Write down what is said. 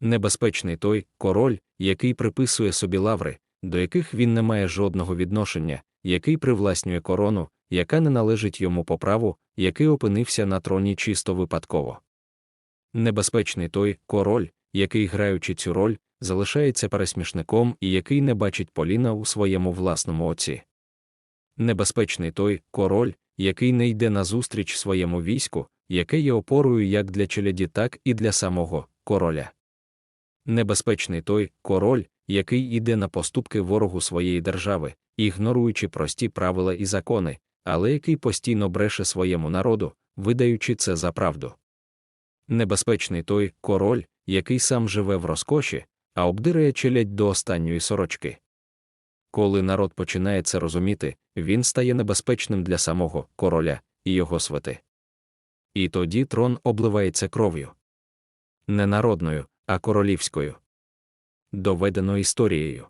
Небезпечний той король, який приписує собі лаври, до яких він не має жодного відношення, який привласнює корону, яка не належить йому по праву, який опинився на троні чисто випадково. Небезпечний той король, який, граючи цю роль, залишається пересмішником і який не бачить Поліна у своєму власному оці. Небезпечний той король, який не йде назустріч своєму війську, яке є опорою як для челяді, так і для самого короля. Небезпечний той король, який іде на поступки ворогу своєї держави, ігноруючи прості правила і закони, але який постійно бреше своєму народу, видаючи це за правду. Небезпечний той король, який сам живе в розкоші, а обдирає челядь до останньої сорочки. Коли народ починає це розуміти, він стає небезпечним для самого короля і його свити. І тоді трон обливається кров'ю. Не народною, а королівською. Доведено історією.